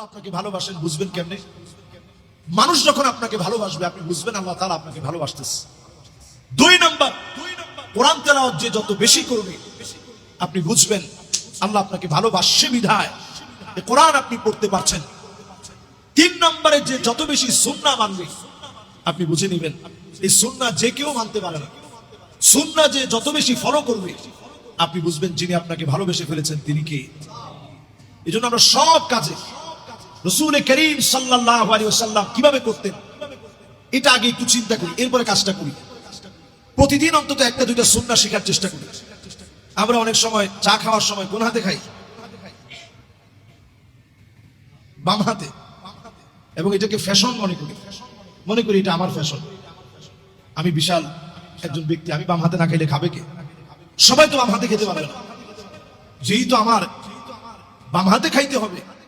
আল্লাহ আপনাকে ভালোবাসেন, বুঝবেন কেমনে? মানুষ যখন আপনাকে ভালোবাসবে, আপনি বুঝবেন আল্লাহ তাআলা আপনাকে ভালোবাসতেছে। দুই নাম্বার, কোরআন তেলাওয়াত যে যত বেশি করবে, আপনি বুঝবেন আল্লাহ আপনাকে ভালোবাসছে বিধায়। কোরআন আপনি পড়তে পারছেন। তিন নম্বরে যে যত বেশি সুন্না মানবে, আপনি বুঝে নেবেন, এই সুন্না যে কেউ মানতে পারে না। সুন্না যে যত বেশি ফলো করবে, আপনি বুঝবেন যিনি আপনাকে ভালোবেসে ফেলেছেন তিনি কে। এই আমরা সব কাজে রসুল করিম সাল্লাহ আলী সাল্লাম কীভাবে করতেন? এটা আগে একটু চিন্তা করি, এরপরে কাজটা করি। প্রতিদিন অন্তত একটা, দুইটা সুন্না শেখার চেষ্টা করি। আমরা অনেক সময় চা খাওয়ার সময় কোন হাতে খাই? বাম হাতে। এবং এটাকে ফ্যাশন মনে করি। মনে করি এটা আমার ফ্যাশন। আমি বিশাল একজন ব্যক্তি, আমি বাম হাতে না খাইলে খাবে কে? সবাই তো বাম হাতে খেতে পারবে না। যেই তো আমার, বাম হাতে খাইতে হবে।